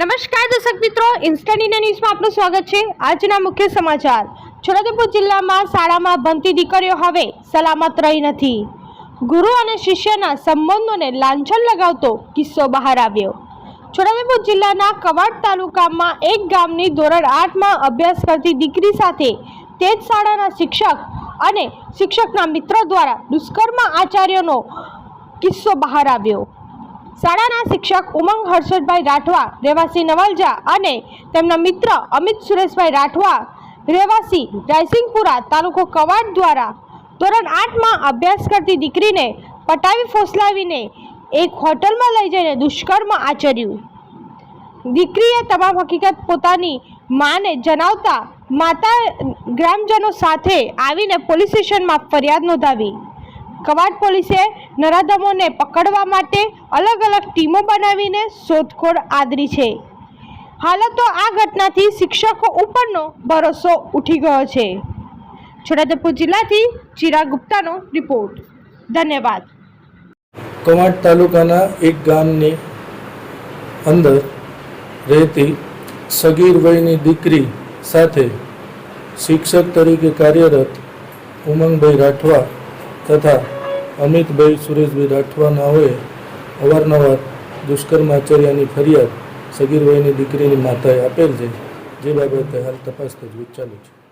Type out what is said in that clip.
નમસ્કાર દર્શક મિત્રો ઇન્સ્ટન્ટ ઇન્ડિયા ન્યૂઝમાં આપનું સ્વાગત છે. આજના મુખ્ય સમાચાર. છોટાઉદેપુર જિલ્લામાં શાળામાં ભણતી દીકરીઓ હવે સલામત રહી નથી. ગુરુ અને શિષ્યના સંબંધોને લાંછન લગાવતો કિસ્સો બહાર આવ્યો. છોટાઉદેપુર જિલ્લાના કવાડ તાલુકામાં એક ગામની ધોરણ આઠમાં અભ્યાસ કરતી દીકરી સાથે તે જ શાળાના શિક્ષક અને શિક્ષકના મિત્ર દ્વારા દુષ્કર્મ આચાર્યનો કિસ્સો બહાર આવ્યો. શાળાના શિક્ષક ઉમંગ હર્ષદભાઈ રાઠવા, રહેવાસી નવલજા અને તેમના મિત્ર અમિત સુરેશભાઈ રાઠવા, રહેવાસી રાયસિંગપુરા તાલુકો કવાડ દ્વારા ધોરણ આઠમાં અભ્યાસ કરતી દીકરીને પટાવી ફોસલાવીને એક હોટલમાં લઈ જઈને દુષ્કર્મ આચર્યું. દીકરીએ તમામ હકીકત પોતાની માને જણાવતા માતા ગ્રામજનો સાથે આવીને પોલીસ સ્ટેશનમાં ફરિયાદ નોંધાવી. કવાડ પોલીસે નરાધમોને પકડવા માટે અલગ અલગ ટીમો બનાવીને શોધખોળ આદરી છે. હાલ તો આ ઘટનાથી શિક્ષકો ઉપરનો ભરોસો ઉઠી ગયો છે. છોટાઉદેપુર જિલ્લાથી ચિરાગ ગુપ્તાનો રિપોર્ટ. ધન્યવાદ. કવાડ તાલુકાના એક ગામની અંદર રહેતી સગીર વયની દીકરી સાથે શિક્ષક તરીકે કાર્યરત ઉમંગભાઈ રાઠવા તથા અમિતભાઈ સુરેશભાઈ રાઠવાનાઓએ અવારનવાર દુષ્કર્મ આચાર્યની ફરિયાદ સગીર વયની દીકરીની માતાએ આપેલ છે. જે બાબતે હાલ તપાસ તજવીજ ચાલુ છે.